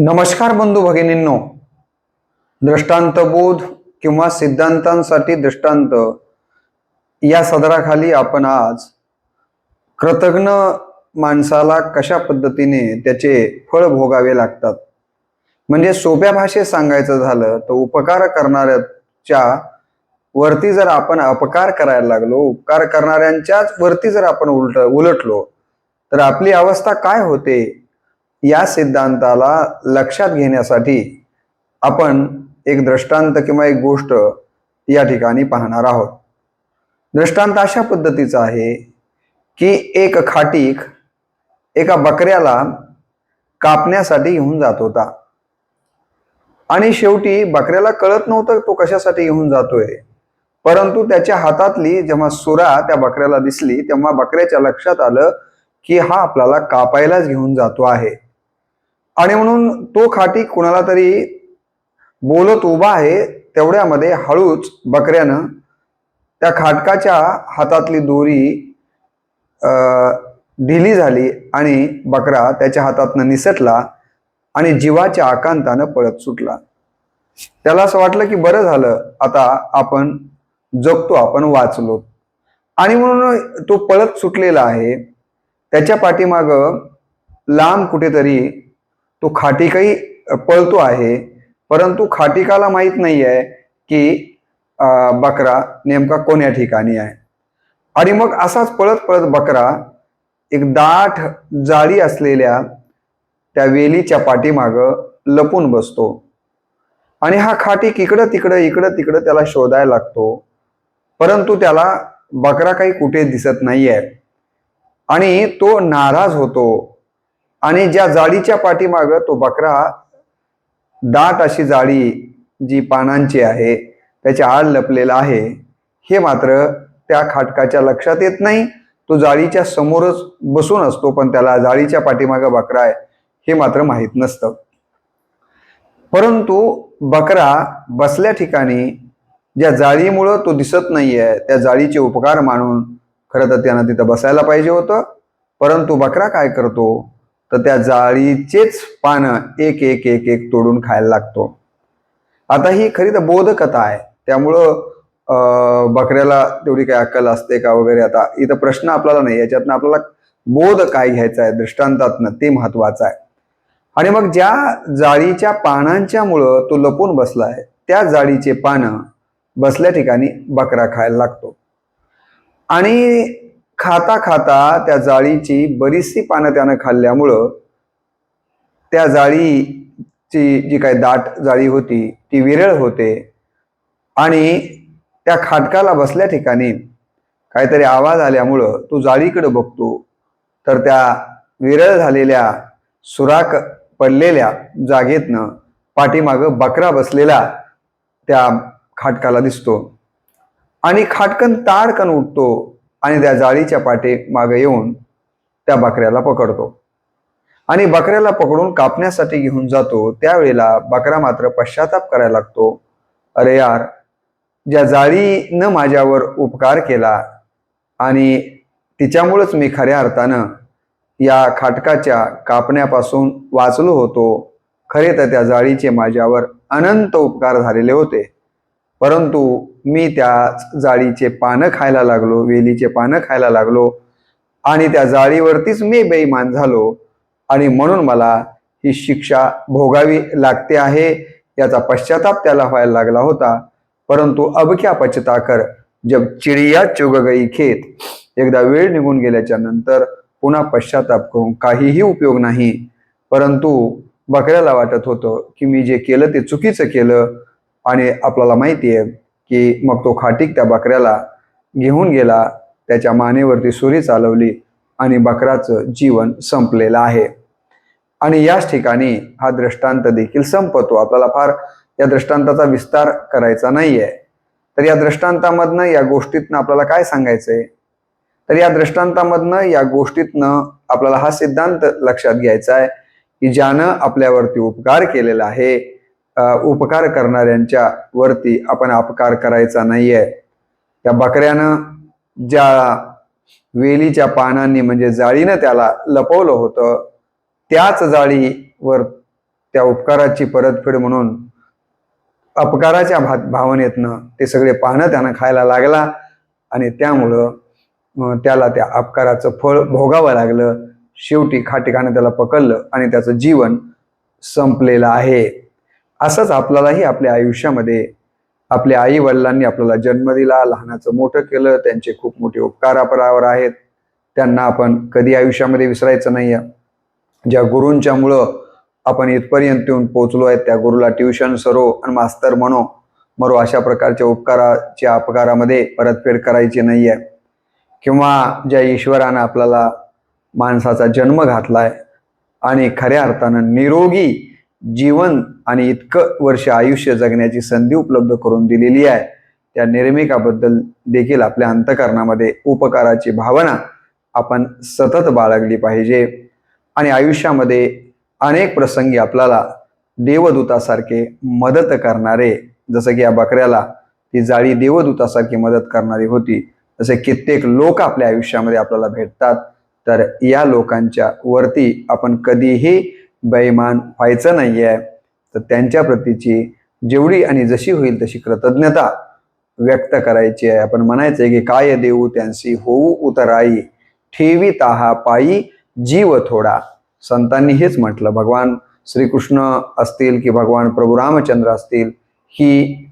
नमस्कार बंधू भगिनींनो. दृष्टांतबोध किंवा सिद्धांतांसाठी दृष्टांत. या सदराखाली आपण आज कृतज्ञ माणसाला कशा पद्धतीने त्याचे फळ भोगावे लागतात? म्हणजे सोप्या भाषेत सांगायचं झालं तर उपकार करणाऱ्याच्या वरती जर आपण अपकार करायला लागलो उपकार करणाऱ्यांच्याच वरती जर आपण उलट उलटलो तर आपली अवस्था काय होते? या सिद्धांताला लक्षात घेण्यासाठी आपण एक दृष्टांत किंवा एक गोष्ट या ठिकाणी पाहणार आहोत. दृष्टांत अशा पद्धतीचा आहे की एक खाटीक एका बकऱ्याला कापण्यासाठी घेऊन जात होता. आणि शेवटी बकऱ्याला कळत नव्हतं तो कशासाठी घेऊन जातोय. परंतु त्याच्या हातातली जेव्हा सुरा त्या बकऱ्याला दिसली तेव्हा बकऱ्याच्या लक्षात आलं की हा आपल्याला कापायलाच घेऊन जातो आहे. आणि म्हणून तो खाटी कुणाला तरी बोलत उभा आहे तेवढ्यामध्ये हळूच बकऱ्यानं त्या खाटकाच्या हातातली दोरी ढिली झाली आणि बकरा त्याच्या हातातनं निसटला आणि जीवाच्या आकांतानं पळत सुटला. त्याला असं वाटलं की बरं झालं आता आपण जगतो आपण वाचलो. आणि म्हणून तो पळत सुटलेला आहे. त्याच्या पाठीमाग लांब कुठेतरी तो खाटिकही पळतो आहे. परंतु खाटिकाला माहीत नाही आहे की बकरा नेमका कोण्या ठिकाणी आहे. आणि मग असाच पळत पळत बकरा एक दाट जाळी असलेल्या त्या वेलीच्या पाठीमाग लपून बसतो. आणि हा खाटीक इकडं तिकडं इकडं तिकडं त्याला शोधायला लागतो. परंतु त्याला बकरा काही कुठे दिसत नाहीये. आणि तो नाराज होतो. आणि ज्या जाळीच्या पाठीमाग तो बकरा दाट अशी जाळी जी पानांची आहे त्याच्या आड लपलेला आहे हे मात्र त्या खाटकाच्या लक्षात येत नाही. तो जाळीच्या समोरच बसून असतो पण त्याला जाळीच्या पाठीमाग बकरा आहे हे मात्र माहीत नसतं. परंतु बकरा बसल्या ठिकाणी ज्या जाळीमुळं तो दिसत नाहीये त्या जाळीचे उपकार मानून खरं तर त्यानं तिथं बसायला पाहिजे होतं. परंतु बकरा काय करतो? तर त्या जाळीचेच पानं एक एक एक एक तोडून खायला लागतो. आता ही खरी तर बोधकथा आहे. त्यामुळं बकऱ्याला तेवढी काही अक्कल असते का वगैरे आता? इथं प्रश्न आपल्याला नाही. याच्यातनं आपल्याला बोध काय घ्यायचा आहे? दृष्टांतातनं ते महत्वाचं आहे. आणि मग ज्या जाळीच्या पानांच्या मुळं तो लपून बसला आहे त्या जाळीचे पानं बसल्या ठिकाणी बकरा खायला लागतो. आणि खाता खाता त्या जाळीची बरीचशी पानं त्यानं खाल्ल्यामुळं त्या जाळीची जी काही दाट जाळी होती ती विरळ होते आणि त्या खाटकाला बसल्या ठिकाणी काहीतरी आवाज आल्यामुळं तो जाळीकडे बघतो. तर त्या विरळ झालेल्या सुराक पडलेल्या जागेतनं पाठीमागं बकरा बसलेला त्या खाटकाला दिसतो. आणि खाटकन ताडकन उठतो. आणि त्या जाळीच्या पाठी मागे येऊन त्या बकऱ्याला पकडतो. आणि बकऱ्याला पकडून कापण्यासाठी घेऊन जातो. त्यावेळेला बकरा मात्र पश्चाताप करायला लागतो. अरे यार ज्या जाळीनं माझ्यावर उपकार केला आणि तिच्यामुळंच मी खऱ्या अर्थानं या खाटकाच्या कापण्यापासून वाचलो होतो खरे तर त्या जाळीचे माझ्यावर अनंत उपकार झालेले होते. परंतु मी त्या जाळीचे पानं खायला लागलो वेलीचे पानं खायला लागलो आणि त्या जाळीवरतीच मी बेईमान झालो आणि म्हणून मला ही शिक्षा भोगावी लागते आहे याचा पश्चाताप त्याला व्हायला लागला होता. परंतु अब क्या कर जब चिडिया चुग गई खेत एकदा वेळ निघून गेल्याच्यानंतर पुन्हा पश्चाताप करून काहीही उपयोग नाही. परंतु बकऱ्याला वाटत होतं की मी जे केलं ते चुकीचं केलं. आणि आपल्याला माहिती आहे की मग तो खाटीक त्या बकऱ्याला घेऊन गेला त्याच्या मानेवरती सुरी चालवली आणि बकराचं जीवन संपलेलं आहे. आणि याच ठिकाणी हा दृष्टांत देखील संपतो. आपल्याला फार या दृष्टांताचा विस्तार करायचा नाहीये. तर या दृष्टांतामधनं या गोष्टीतनं आपल्याला काय सांगायचंय? तर या दृष्टांतामधनं या गोष्टीतनं आपल्याला हा सिद्धांत लक्षात घ्यायचा आहे की ज्यानं आपल्यावरती उपकार केलेला आहे उपकार करणाऱ्यांच्या वरती आपण अपकार करायचा नाहीये. त्या बकऱ्यानं ज्या वेलीच्या पानांनी म्हणजे जाळीनं त्याला लपवलं होतं त्याच जाळीवर त्या उपकाराची परतफेड म्हणून अपकाराच्या भा भावनेतनं ते सगळे पानं त्यानं खायला लागला आणि त्यामुळं त्याला त्या अपकाराचं फळ भोगावं लागलं. शेवटी खाटिकानं त्याला पकडलं आणि त्याचं जीवन संपलेलं आहे. असंच आपल्यालाही आपल्या आयुष्यामध्ये आपल्या आई वडिलांनी आपल्याला जन्म दिला लहानाचं मोठं केलं त्यांचे खूप मोठे उपकार आपल्यावर आहेत. त्यांना आपण कधी आयुष्यामध्ये विसरायचं नाही आहे ज्या गुरूंच्या मुळं आपण इथपर्यंत येऊन पोहोचलो आहे त्या गुरुला ट्युशन सरो आणि मास्तर म्हणो मरो अशा प्रकारच्या उपकाराच्या अपकारामध्ये परतफेड करायची नाही आहे किंवा ज्या ईश्वरानं आपल्याला माणसाचा जन्म घातलाय आणि खऱ्या अर्थानं निरोगी जीवन आणि इतकं वर्ष आयुष्य जगण्याची संधी उपलब्ध करून दिलेली आहे. त्या निर्मिकाबद्दल देखील आपल्या अंतकरणामध्ये उपकाराची भावना आपण सतत बाळगली पाहिजे. आणि आयुष्यामध्ये अनेक प्रसंगी आपल्याला देवदूतासारखे मदत करणारे जसं की या बकऱ्याला ती जाळी देवदूतासारखी मदत करणारी होती असे कित्येक लोक आपल्या आयुष्यामध्ये आपल्याला भेटतात. तर या लोकांच्या वरती आपण कधीही बेईमान व्हायचं नाही आहे तर त्यांच्या प्रतीची जेवढी आणि जशी होईल तशी कृतज्ञता व्यक्त करायची आहे. आपण म्हणायचं आहे की काय देऊ त्यांची होऊ उतराई ठेवी ताहा पायी जीव थोडा. संतांनी हेच म्हटलं भगवान श्रीकृष्ण असतील की भगवान प्रभू रामचंद्र असतील ही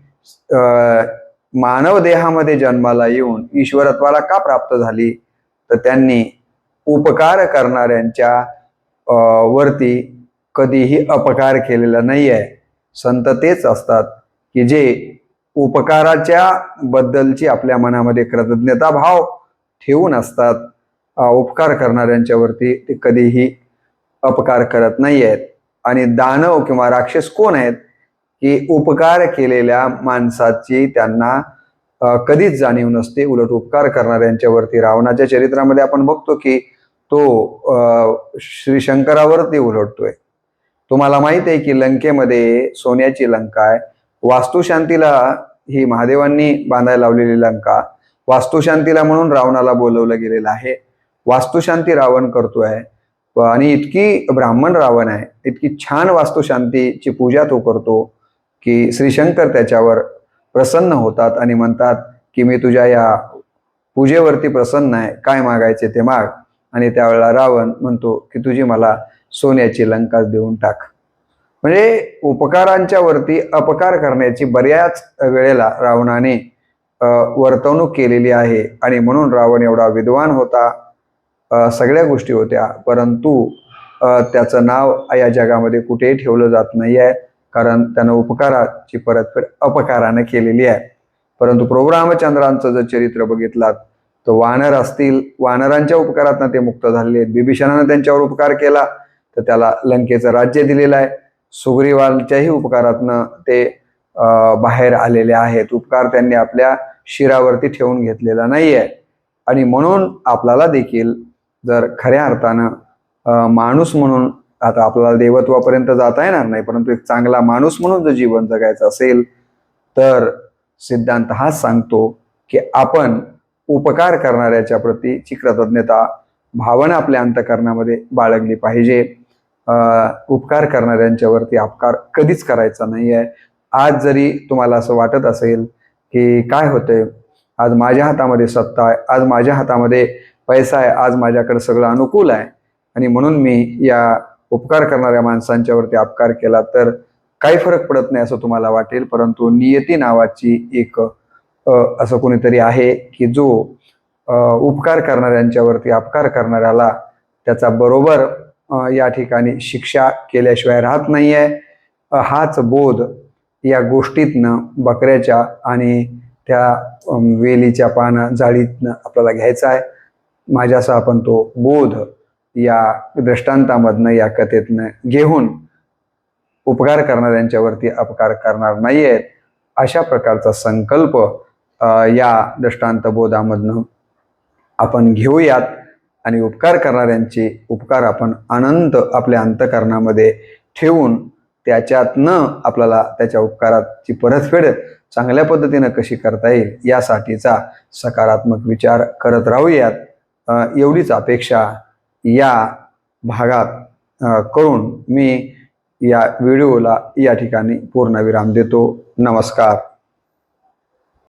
मानव देहामध्ये जन्माला येऊन ईश्वरत्वाला का प्राप्त झाली? तर त्यांनी उपकार करणाऱ्यांच्या वरती कधीही अपकार केलेला नाही आहे संत तेच असतात की जे उपकाराच्या बद्दलची आपल्या मनामध्ये कृतज्ञता भाव ठेवून असतात. उपकार करणाऱ्यांच्यावरती ते कधीही अपकार करत नाही आहेत आणि दानव किंवा राक्षस कोण आहेत? की उपकार केलेल्या माणसाची त्यांना कधीच जाणीव नसते. उलट उपकार करणाऱ्यांच्यावरती रावणाच्या चरित्रामध्ये आपण बघतो की तो श्री शंकरावरती उलटतोय. तुम्हाला माहीत आहे की लंकेमध्ये सोन्याची लंका आहे. वास्तुशांतीला ही महादेवांनी बांधायला लावलेली लंका वास्तुशांतीला म्हणून रावणाला बोलवलं गेलेलं आहे. वास्तुशांती रावण करतोय. आणि इतकी ब्राह्मण रावण आहे. इतकी छान वास्तुशांतीची पूजा तो करतो की श्रीशंकर त्याच्यावर प्रसन्न होतात आणि म्हणतात की मी तुझ्या या पूजेवरती प्रसन्न आहे. काय मागायचे ते माग. आणि त्यावेळेला रावण म्हणतो की तुझी मला सोन्याची लंका देऊन टाक. म्हणजे उपकारांच्या वरती अपकार करण्याची बऱ्याच वेळेला रावणाने वर्तवणूक केलेली आहे. आणि म्हणून रावण एवढा विद्वान होता. सगळ्या गोष्टी होत्या. परंतु त्याचं नाव या जगामध्ये कुठेही ठेवलं जात नाही आहे कारण त्यानं उपकाराची परतफेड अपकाराने केलेली आहे. परंतु प्रभू रामचंद्रांचं जर चरित्र बघितलात तर वानर असतील वानरांच्या उपकारातनं ते मुक्त झालेले आहेत. बिभीषणानं त्यांच्यावर उपकार केला. तर त्याला लंकेचं राज्य दिलेलं आहे. सुग्रीवालच्याही उपकारातनं ते बाहेर आलेले आहेत. उपकार त्यांनी आपल्या शिरावरती ठेवून घेतलेला नाही आहे आणि म्हणून आपल्याला देखील जर खऱ्या अर्थानं माणूस म्हणून आता आपल्याला देवत्वापर्यंत जाता येणार नाही परंतु एक चांगला माणूस म्हणून जर जीवन जगायचं असेल तर सिद्धांत हाच सांगतो की आपण उपकार करणाऱ्याच्या प्रतीची कृतज्ञता भावना आपल्या अंतकरणामध्ये बाळगली पाहिजे. उपकार करणाऱ्यांच्यावरती अपकार कधीच करायचा नाही आहे आज जरी तुम्हाला असं वाटत असेल की काय होतंय आज माझ्या हातामध्ये सत्ता आहे आज माझ्या हातामध्ये पैसा आहे आज माझ्याकडे सगळं अनुकूल आहे आणि म्हणून मी या उपकार करणाऱ्या माणसांच्यावरती अपकार केला तर काही फरक पडत नाही असं तुम्हाला वाटेल परंतु नियती नावाची एक असं कोणीतरी आहे की जो उपकार करणाऱ्यांच्यावरती अपकार करणाऱ्याला त्याचा बरोबर या ठिकाणी शिक्षा केल्याशिवाय राहत नाही आहे हाच बोध या गोष्टीतनं बकऱ्याच्या आणि त्या वेलीच्या पाना जाळीतनं आपल्याला घ्यायचा आहे. माझ्यासा आपण तो बोध या दृष्टांतामधनं या कथेतनं घेऊन उपकार करणाऱ्यांच्यावरती अपकार करणार नाही आहेत अशा प्रकारचा संकल्प या दृष्टांत बोधामधनं आपण घेऊयात. आणि उपकार करणाऱ्यांचे उपकार आपण अनंत आपल्या अंतकरणामध्ये ठेवून त्याच्यातनं आपल्याला त्याच्या उपकाराची परतफेड चांगल्या पद्धतीनं कशी करता येईल यासाठीचा सकारात्मक विचार करत राहूयात. एवढीच अपेक्षा या भागात करून मी या व्हिडिओला या ठिकाणी पूर्णविराम देतो. नमस्कार.